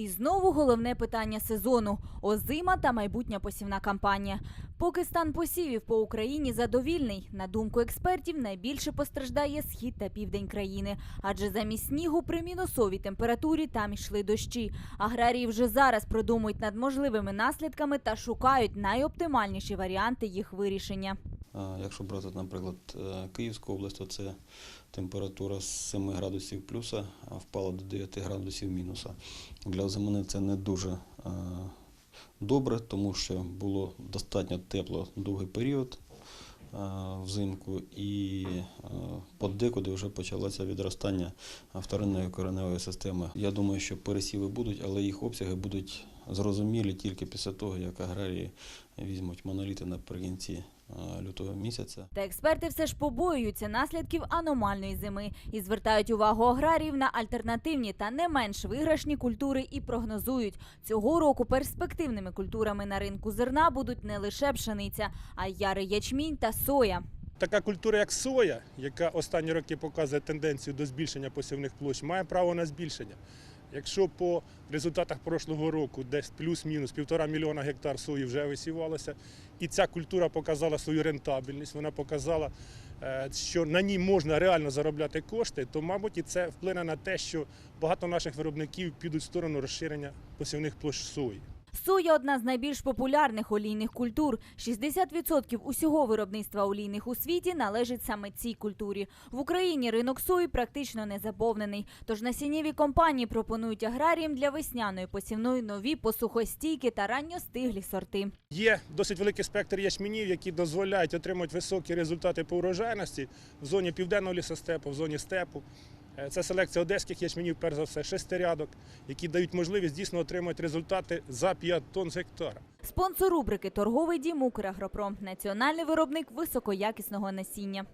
І знову головне питання сезону озима та майбутня посівна кампанія. Поки стан посівів по Україні задовільний, на думку експертів, найбільше постраждає схід та південь країни, адже замість снігу при мінусовій температурі там йшли дощі. Аграрії вже зараз продумують над можливими наслідками та шукають найоптимальніші варіанти їх вирішення. Якщо брати, наприклад, е, Київську область, то це температура з 7 градусів плюса впала до 9 градусів мінуса. Для озимини це не дуже е, добре, тому що було достатньо тепло довгий період е, взимку і подекуди вже почалося відростання вторинної кореневої системи. Я думаю, що пересіви будуть, але їх обсяги будуть зрозумілі тільки після того, як аграрії візьмуть моноліти наприкінці лютого місяця. Та експерти все ж побоюються наслідків аномальної зими і звертають увагу аграріїв на альтернативні та не менш виграшні культури і прогнозують, цього року перспективними культурами на ринку зерна будуть не лише пшениця, а й ярий ячмінь та соя. Така культура, як соя, яка останні роки показує тенденцію до збільшення посівних площ, має право на збільшення. Якщо по результатах прошлого року десь плюс-мінус півтора мільйона гектар сої вже висівалося, і ця культура показала свою рентабельність, вона показала, е, що на ній можна реально заробляти кошти, то, мабуть, і це вплине на те, що багато наших виробників підуть в сторону розширення посівних площ сої. Соя одна з найбільш популярних олійних культур. 60% усього виробництва олійних у світі належить саме цій культурі. В Україні ринок сої практично не заповнений. Тож насіннєві компанії пропонують аграріям для весняної посівної нові посухостійкі та ранньостиглі сорти. Є досить великий спектр ячменів, які дозволяють отримати високі результати по урожайності в зоні південного лісостепу, в зоні степу. Е, Це селекція одеських ячменів, перш за все, шестирядок, які дають можливість дійсно отримати результати за 5 тонн з гектара. Спонсор рубрики торговий дім Украгропром, національний виробник високоякісного насіння.